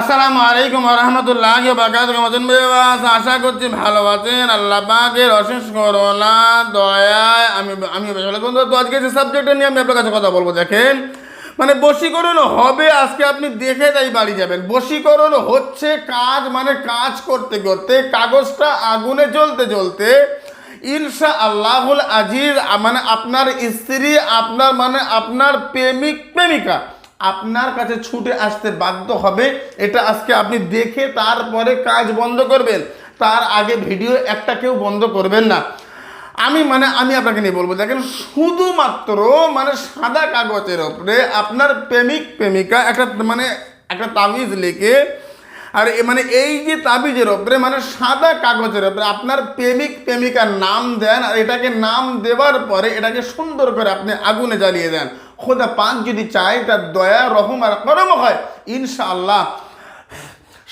আসসালামু আলাইকুম রহমতুল্লাহ আশা করছি ভালো আছেন। আল্লাহ পাকের অশেষ করোনা দয়ায় আমি আমি তো আজকে যে সাবজেক্টটা নিয়ে আমি আপনার কাছে কথা বলব, দেখেন মানে বশীকরণ হবে, আজকে আপনি দেখে তাই বাড়ি যাবেন। বশীকরণ হচ্ছে কাজ মানে কাজ করতে করতে, কাগজটা আগুনে জ্বলতে জ্বলতে ইনশা আল্লাহুল আজিজ মানে আপনার স্ত্রী, আপনার মানে আপনার প্রেমিক, প্রেমিকা আপনার কাছে ছুটে আসতে বাধ্য হবে। এটা আজকে আপনি দেখে তারপরে কাজ বন্ধ করবেন। তার আগে ভিডিও একটা কেউ বন্ধ করবেন না। আমি মানে আমি আপনাকে নিয়ে বলব, দেখেন শুধুমাত্র মানে সাদা কাগজের ওপরে আপনার প্রেমিক, প্রেমিকা একটা মানে একটা তাবিজ লিখে, আর মানে এই যে তাবিজের ওপরে মানে সাদা কাগজের ওপরে আপনার প্রেমিক, প্রেমিকার নাম দেন, আর এটাকে নাম দেওয়ার পরে এটাকে সুন্দর করে আপনি আগুনে জ্বালিয়ে দেন। খোদা পান যদি চায়, তার দয়া, রহম আর করম হয়। ইনশাআল্লাহ,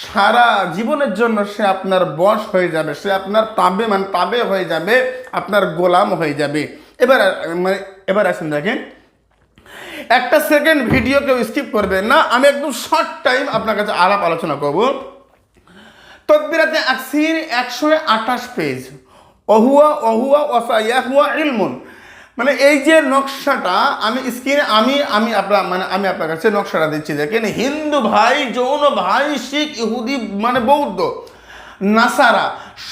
সারা জীবনের জন্য সে আপনার বশ হয়ে যাবে, সে আপনার তাবে মানে তাবে হয়ে যাবে, আপনার গোলাম হয়ে যাবে। এবার মানে এবার আসেন দেখেন। একটা সেকেন্ড ভিডিও কেউ স্কিপ করবেন না, আমি একদম শর্ট টাইম আপনার কাছে আলাপ আলোচনা করব। তকবিরাতে আকসির একশো আঠাশ পেজ অহুয়া অহুয়া ওসা হুয়া ইলমুন। মানে এই যে নকশাটা আমি স্ক্রিনে আমি আমি আপনার মানে আমি আপনার কাছে নকশাটা দিচ্ছি। দেখেন, হিন্দু ভাই, যৌন ভাই, শিখ, ইহুদি মানে বৌদ্ধ, নাসারা,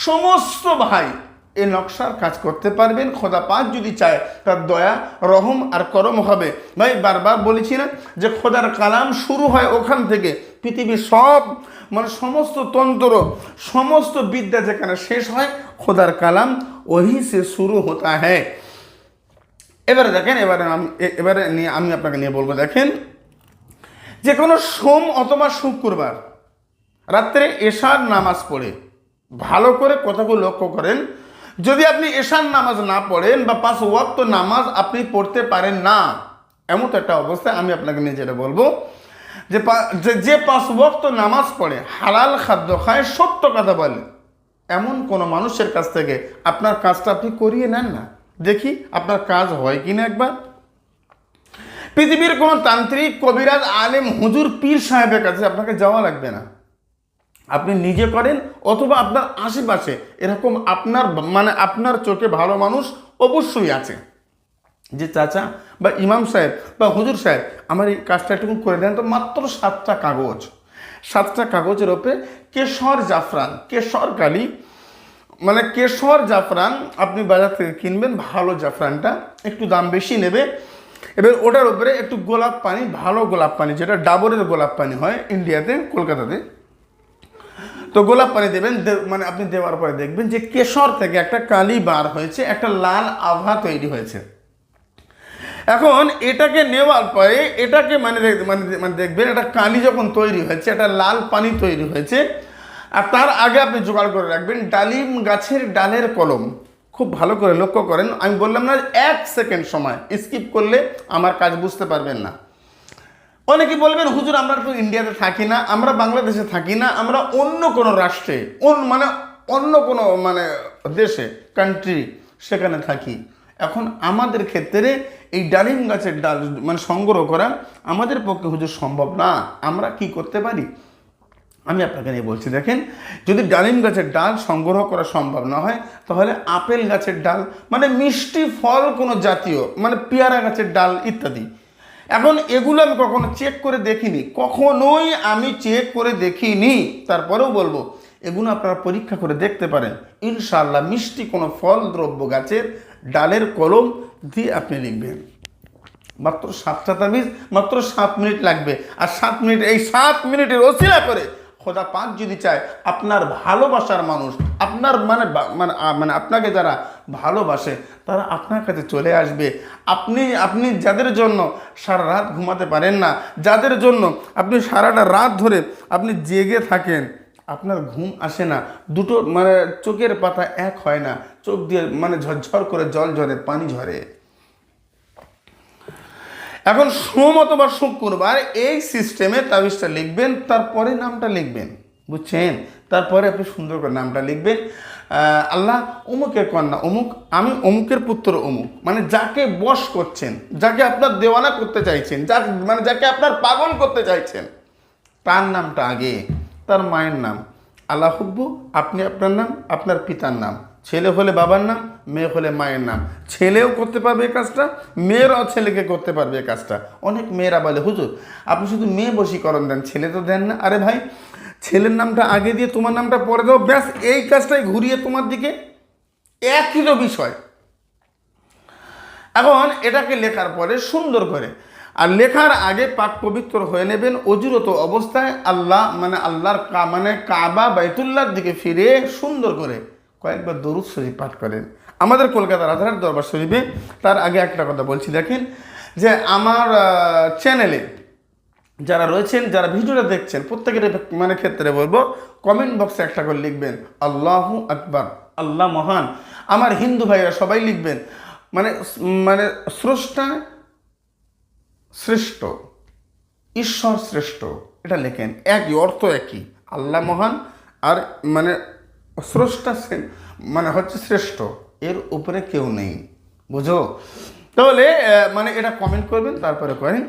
সমস্ত ভাই এই নকশার কাজ করতে পারবেন। খোদা পাক যদি চায়, তার দয়া, রহম আর করম হবে। ভাই, বারবার বলেছি না যে খোদার কালাম শুরু হয় ওখান থেকে। পৃথিবীর সব মানে সমস্ত তন্ত্র, সমস্ত বিদ্যা যেখানে শেষ হয়, খোদার কালাম, ওহি সে শুরু হতা হ্যায়। এবারে দেখেন, এবারে আমি এবারে নিয়ে আমি আপনাকে নিয়ে বলব, দেখেন যে কোনো সোম অথবা শুক্রবার রাত্রে এশার নামাজ পড়ে। ভালো করে কথাগুলো লক্ষ্য করেন। যদি আপনি এশার নামাজ না পড়েন বা পাঁচ ওয়াক্ত নামাজ আপনি পড়তে পারেন না, এমন তো একটা অবস্থায় আমি আপনাকে নিয়ে যেটা বলব যে যে পাঁচ ওয়াক্ত নামাজ পড়ে, হালাল খাদ্য খায়, সত্য কথা বলে, এমন কোনো মানুষের কাছ থেকে আপনার কাজটা আপনি করিয়ে নেন না। দেখি আপনার কাজ হয় কি না একবার। পৃথিবীর কোনো তান্ত্রিক, কবিরাজ, আলেম, হুজুর, পীর সাহেবের কাছে আপনাকে যাওয়া লাগবে না। আপনি নিজে করেন অথবা আপনার আশেপাশে। এরকম আপনার মানে আপনার চোখে ভালো মানুষ অবশ্যই আছে। যে চাচা বা ইমাম সাহেব বা হুজুর সাহেব, আমার এই কাজটা একটু করে দেন তো মাত্র সাতটা কাগজ। সাতটা কাগজের ওপরে কেশর জাফরান, কেশর কালি মানে কেশর জাফরান আপনি বাজার থেকে কিনবেন, ভালো জাফরানটা। একটু দাম বেশি নেবে। এবার ওটার উপরে একটু গোলাপ পানি, ভালো গোলাপ পানি, যেটা ডাবরের গোলাপ পানি হয় ইন্ডিয়াতে, কলকাতাতে। তো গোলাপ পানি দেবেন মানে আপনি দেওয়ার পরে দেখবেন যে কেশর থেকে একটা কালি বার হয়েছে, একটা লাল আভা তৈরি হয়েছে। এখন এটাকে নেওয়ার পরে এটাকে মানে মানে মানে দেখবেন, একটা কালি যখন তৈরি হয়েছে, একটা লাল পানি তৈরি হয়েছে আর তার আগে আপনি জোগাড় করে রাখবেন। ডালিম গাছের ডালের কলম খুব ভালো করে লক্ষ্য করেন। আমি বললাম না, এক সেকেন্ড সময় স্কিপ করলে আমার কাজ বুঝতে পারবেন না। অনেকে বলবেন, হুজুর, আমরা তো ইন্ডিয়াতে থাকি না, আমরা বাংলাদেশে থাকি না, আমরা অন্য কোনো রাষ্ট্রে অন্য মানে অন্য কোনো মানে দেশে কান্ট্রি সেখানে থাকি। এখন আমাদের ক্ষেত্রে এই ডালিম গাছের ডাল মানে সংগ্রহ করা আমাদের পক্ষে হুজুর সম্ভব না। আমরা কি করতে পারি? আমি আপনাকে নিয়ে বলছি, দেখেন, যদি ডালিম গাছের ডাল সংগ্রহ করা সম্ভব না হয়, তাহলে আপেল গাছের ডাল মানে মিষ্টি ফল কোনো জাতীয় মানে পেয়ারা গাছের ডাল ইত্যাদি। এখন এগুলো আমি কখনো চেক করে দেখিনি, কখনোই আমি চেক করে দেখিনি। তারপরেও বলব, এগুলো আপনারা পরীক্ষা করে দেখতে পারেন। ইনশাল্লাহ মিষ্টি কোনো ফল দ্রব্য গাছের ডালের কলম দিয়ে আপনি লিখবেন। মাত্র সাতটা তাবিজ, মাত্র সাত মিনিট লাগবে। আর সাত মিনিট, এই সাত মিনিটের অসিলা করে খোদা পাক যদি চায় আপনার ভালোবাসার মানুষ, আপনার মানে মানে মানে আপনাকে যারা ভালোবাসে, তারা আপনার কাছে চলে আসবে। আপনি আপনি যাদের জন্য সারা রাত ঘুমাতে পারেন না, যাদের জন্য আপনি সারাটা রাত ধরে আপনি জেগে থাকেন, আপনার ঘুম আসে না। দুটো মানে চোখের পাতা এক হয় না, চোখ দিয়ে মানে ঝরঝর করে জল ঝরে, পানি ঝরে। এখন সোম অথবা শুক্রবার এই সিস্টেমে তাবিজটা লিখবেন, তারপরে নামটা লিখবেন, বুঝছেন? তারপরে আপনি সুন্দর করে নামটা লিখবেন। আল্লাহ অমুকের কন্যা, অমুক, আমি অমুকের পুত্র, অমুক। মানে যাকে বশ করছেন, যাকে আপনার দেওয়ানা করতে চাইছেন যা মানে যাকে আপনার পাগল করতে চাইছেন, তার নামটা আগে, তার মায়ের নাম। আল্লাহ হুব্বু, আপনি আপনার নাম, আপনার পিতার নাম। ছেলে হলে বাবার নাম, মেয়ে হলে মায়ের নাম। ছেলেও করতে পারবে এই কাজটা, মেয়েরাও ছেলেকে করতে পারবে এই কাজটা। অনেক মেয়েরা বলে, হুজুর, আপনি শুধু মেয়ে বশীকরণ দেন, ছেলে তো দেন না। আরে ভাই, ছেলের নামটা আগে দিয়ে তোমার নামটা পরে দাও, ব্যাস, এই কাজটাই ঘুরিয়ে তোমার দিকে একই তো বিষয়। এখন এটাকে লেখার পরে সুন্দর করে, আর লেখার আগে পাক পবিত্র হয়ে নেবেন অজুরত অবস্থায় আল্লাহ মানে আল্লাহর কা মানে কাবা বাইতুল্লাহর দিকে ফিরে সুন্দর করে। কয়েকবার দরুদ শরীফ পাঠ করেন। আমাদের কলকাতার রাধারহাট দরবার শরীফে তার আগে একটা কথা বলছি, দেখেন যে আমার চ্যানেলে যারা রয়েছেন, যারা ভিডিওটা দেখছেন, প্রত্যেকের মানে ক্ষেত্রে বলব কমেন্ট বক্সে একটা করে লিখবেন, আল্লাহ আকবার, আল্লাহ মহান। আমার হিন্দু ভাইরা সবাই লিখবেন মানে মানে স্রষ্টা শ্রেষ্ঠ, ঈশ্বর শ্রেষ্ঠ, এটা লেখেন। একই অর্থ একই, আল্লাহ মহান আর মানে স্রষ্টা মানে হচ্ছে শ্রেষ্ঠ। এর উপরে কেউ নেই। বুঝো? তাহলে মানে এটা কমেন্ট করবেন, তারপরে করেন।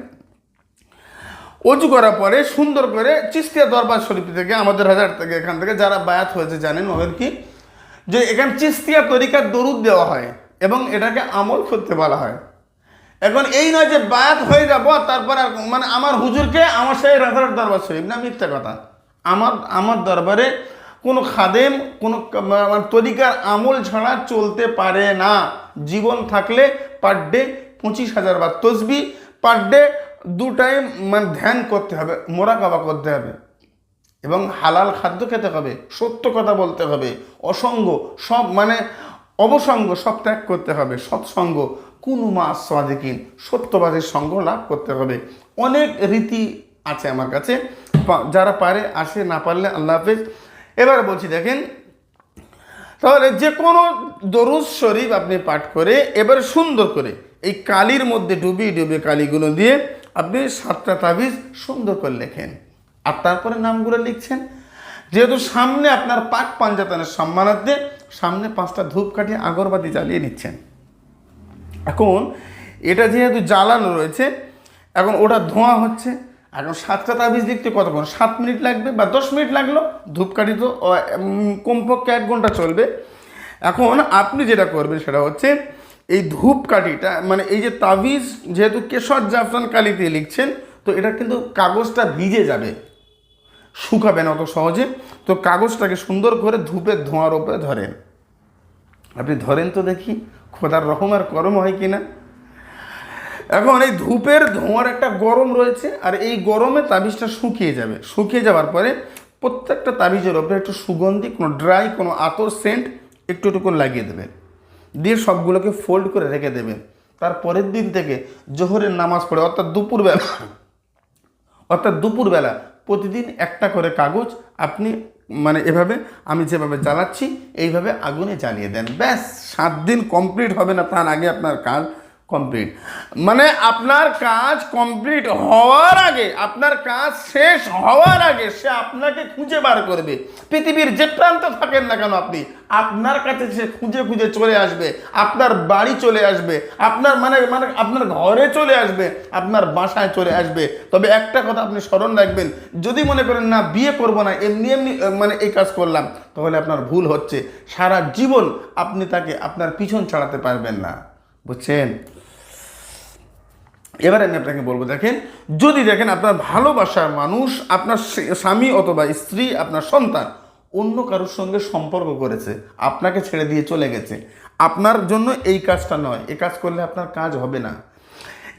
অজু করার পরে সুন্দর করে চিস্তিয়া দরবার শরীফ থেকে, আমাদের হাজার থেকে এখান থেকে যারা বায়াত হয়েছে, জানেন ওদের কি? যে এখানে চিস্তিয়া তরিকার দরুদ দেওয়া হয় এবং এটাকে আমল করতে বলা হয়। এখন এই নয় যে বায়াত হয়ে যাব, তারপর আর মানে আমার হুজুরকে আমার সেই রাজার দরবার শরীফ, না মিথ্যা কথা। আমার আমার দরবারে কোনো খাদেম, কোনো মানে তরিকার আমল ছাড়া চলতে পারে না। জীবন থাকলে পার ডে পঁচিশ হাজার বার তসবি পার ডে দু টাইম মানে ধ্যান করতে হবে মোরাকাবা করতে হবে। এবং হালাল খাদ্য খেতে হবে, সত্য কথা বলতে হবে, অসঙ্গ, সব মানে অবসঙ্গ সব ত্যাগ করতে হবে, সৎসঙ্গ কুনুমা সাদিকিন সত্যবাদের সঙ্গ লাভ করতে হবে। অনেক রীতি আছে আমার কাছে যারা পারে, আসে না পারলে আল্লাহ হাফেজ এবার বলছি, দেখেন, তাহলে যে কোনো দরুজ শরীফ আপনি পাঠ করে, এবার সুন্দর করে এই কালির মধ্যে ডুবিয়ে ডুবিয়ে কালিগুলো দিয়ে আপনি সাতটা তাবিজ সুন্দর করে লেখেন। আর তারপরে নামগুলো লিখছেন। যেহেতু সামনে আপনার পাক পাঞ্জাতনের সম্মানার্থে সামনে পাঁচটা ধূপ ধূপকাঠি আগরবাতি জ্বালিয়ে নিচ্ছেন। এখন এটা যেহেতু জ্বালানো রয়েছে, এখন ওটা ধোঁয়া হচ্ছে এখন সাতটা তাবিজ লিখতে কতক্ষণ? সাত মিনিট লাগবে বা দশ মিনিট লাগল? ধূপকাঠি তো কমপক্ষে এক ঘণ্টা চলবে। এখন আপনি যেটা করবেন সেটা হচ্ছে এই ধূপকাঠিটা মানে এই যে তাবিজ, যেহেতু কেশর জাফরান কালিতে লিখছেন, তো এটা কিন্তু কাগজটা ভিজে যাবে। শুকাবে না অত সহজে। তো কাগজটাকে সুন্দর করে ধূপের ধোঁয়ার ওপরে ধরেন। আপনি ধরেন তো দেখি, খোদার রকম আর গরম হয় কি না এখন এই ধূপের ধোঁয়ার একটা গরম রয়েছে, আর এই গরমে তাবিজটা শুকিয়ে যাবে। শুকিয়ে যাওয়ার পরে প্রত্যেকটা তাবিজের ওপরে একটু সুগন্ধি, কোনো ড্রাই, কোনো আতর সেন্ট একটু একটু করে লাগিয়ে দেবেন দিয়ে সবগুলোকে ফোল্ড করে রেখে দেবেন তার পরের দিন থেকে জোহরের নামাজ পড়ে, অর্থাৎ দুপুরবেলা অর্থাৎ দুপুরবেলা প্রতিদিন একটা করে কাগজ আপনি মানে এভাবে আমি যেভাবে জ্বালাচ্ছি, এইভাবে আগুনে জ্বালিয়ে দেন। ব্যাস, সাত দিন কমপ্লিট হবে না তার আগে আপনার কাজ। কমপ্লিট মানে আপনার কাজ কমপ্লিট হওয়ার আগে, আপনার কাজ শেষ হওয়ার আগে সে আপনাকে খুঁজে বার করবে। পৃথিবীর যে প্রান্ত থাকেন না কেন আপনি, আপনার কাছে সে খুঁজে খুঁজে চলে আসবে, আপনার বাড়ি চলে আসবে, আপনার মানে মানে আপনার ঘরে চলে আসবে, আপনার বাসায় চলে আসবে। তবে একটা কথা আপনি স্মরণ রাখবেন, যদি মনে করেন, না, বিয়ে করব না, এমনি এমনি মানে এই কাজ করলাম, তাহলে আপনার ভুল হচ্ছে। সারা জীবন আপনি তাকে আপনার পিছন ছাড়াতে পারবেন না। বুঝছেন? এবার আমি আপনাকে বলব, দেখেন, যদি দেখেন আপনার ভালোবাসার মানুষ, আপনার স্বামী- অথবা স্ত্রী, আপনার সন্তান অন্য কারোর সঙ্গে সম্পর্ক করেছে, আপনাকে ছেড়ে দিয়ে চলে গেছে, আপনার জন্য এই কাজটা নয় এই কাজ করলে আপনার কাজ হবে না।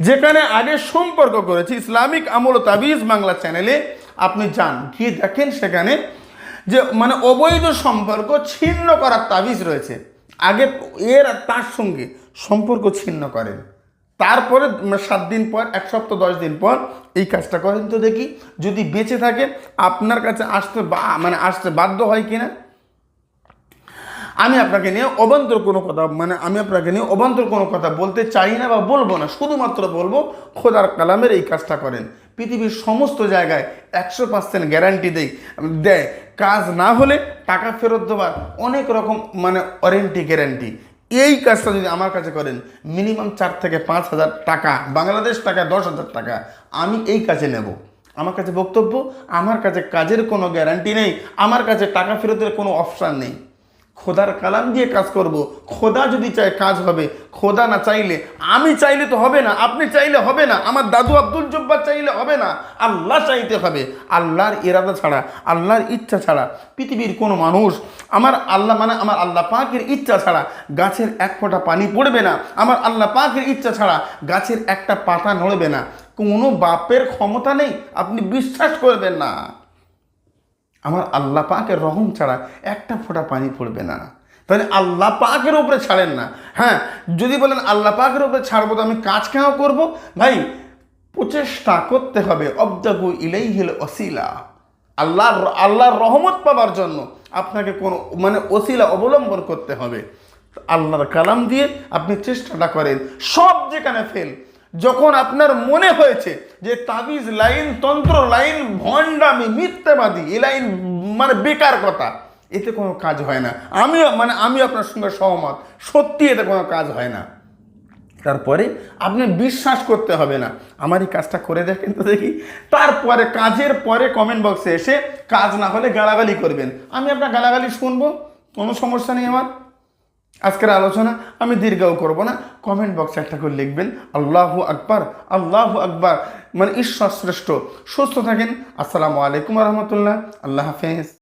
যেখানে আগে সম্পর্ক করেছে, ইসলামিক আমল তাবিজ বাংলা চ্যানেলে আপনি যান, গিয়ে দেখেন সেখানে যে মানে অবৈধ সম্পর্ক ছিন্ন করার তাবিজ রয়েছে, আগে এর তার সঙ্গে সম্পর্ক ছিন্ন করেন। তারপরে সাত দিন পর, এক সপ্তাহ, দশ দিন পর এই কাজটা করেন। তো দেখি, যদি বেঁচে থাকে, আপনার কাছে আসতে মানে আসতে বাধ্য হয় কিনা? আমি আপনাকে নিয়ে অবান্তর কোনো কথা মানে আমি আপনাকে নিয়ে অবান্তর কোনো কথা বলতে চাই না বা বলব না। শুধুমাত্র বলব, খোদার কালামের এই কাজটা করেন। পৃথিবীর সমস্ত জায়গায় একশো পার্সেন্ট গ্যারান্টি দেয় দেয়। কাজ না হলে টাকা ফেরত দেওয়ার অনেক রকম মানে ওয়ারেন্টি গ্যারান্টি এই কাজটা যদি আমার কাছে করেন মিনিমাম চার থেকে পাঁচ হাজার টাকা, বাংলাদেশ টাকা, দশ হাজার টাকা, আমি এই কাজে নেব। আমার কাছে বক্তব্য, আমার কাছে কাজের কোনো গ্যারান্টি নেই, আমার কাছে টাকা ফেরতের কোনো অপশান নেই। খোদার কালাম দিয়ে কাজ করব। খোদা যদি চায় কাজ হবে, খোদা না চাইলে, আমি চাইলে তো হবে না, আপনি চাইলে হবে না, আমার দাদু আব্দুল জব্বার চাইলে হবে না, আল্লাহ চাইতে হবে। আল্লাহর ইরাদা ছাড়া, আল্লাহর ইচ্ছা ছাড়া পৃথিবীর কোনো মানুষ, আমার আল্লাহ মানে আমার আল্লাহ পাকের ইচ্ছা ছাড়া গাছের এক ফোঁটা পানি পড়বে না, আমার আল্লাহ পাকের ইচ্ছা ছাড়া গাছের একটা পাতা নড়বে না। কোনো বাপের ক্ষমতা নেই, আপনি বিশ্বাস করবেন না। আমার আল্লাহ পাকের রহম ছাড়া একটা ফোঁটা পানি পড়বে না। তাহলে আল্লাহ পাকের উপরে ছাড়েন না। হ্যাঁ যদি বলেন আল্লাহ পাকের উপরে ছাড়বো, তো আমি কাজ কেন করব? ভাই, প্রচেষ্টা করতে হবে। অবদাগু ইলেই হিল অসিলা আল্লাহর আল্লাহর রহমত পাবার জন্য আপনাকে কোনো মানে অসিলা অবলম্বন করতে হবে। আল্লাহর কালাম দিয়ে আপনি চেষ্টাটা করেন। সব যেখানে ফেল যখন আপনার মনে হয়েছে যে তাবিজ লাইন, তন্ত্র লাইন, ভণ্ডামি, মিথ্যাবাদী, এ লাইন মানে বেকার কথা, এতে কোনো কাজ হয় না। আমিও মানে আমি আপনার সঙ্গে সহমত, সত্যি এতে কোনো কাজ হয় না। তারপরে আপনি বিশ্বাস করতে হবে না। আমার এই কাজটা করে দেখেন তো দেখি। তারপরে, কাজের পরে কমেন্ট বক্সে এসে কাজ না হলে গালাগালি করবেন। আমি আপনার গালাগালি শুনব? কোনো সমস্যা নেই আমার? আজকের আলোচনা আমি দীর্ঘও করব না। কমেন্ট বক্সে একটা করে লিখবেন, আল্লাহু আকবার আল্লাহু আকবার। মানে ঈশ্বর শ্রেষ্ঠ। সুস্থ থাকেন। আসসালামু আলাইকুম রহমতুল্লাহ। আল্লাহ হাফেজ।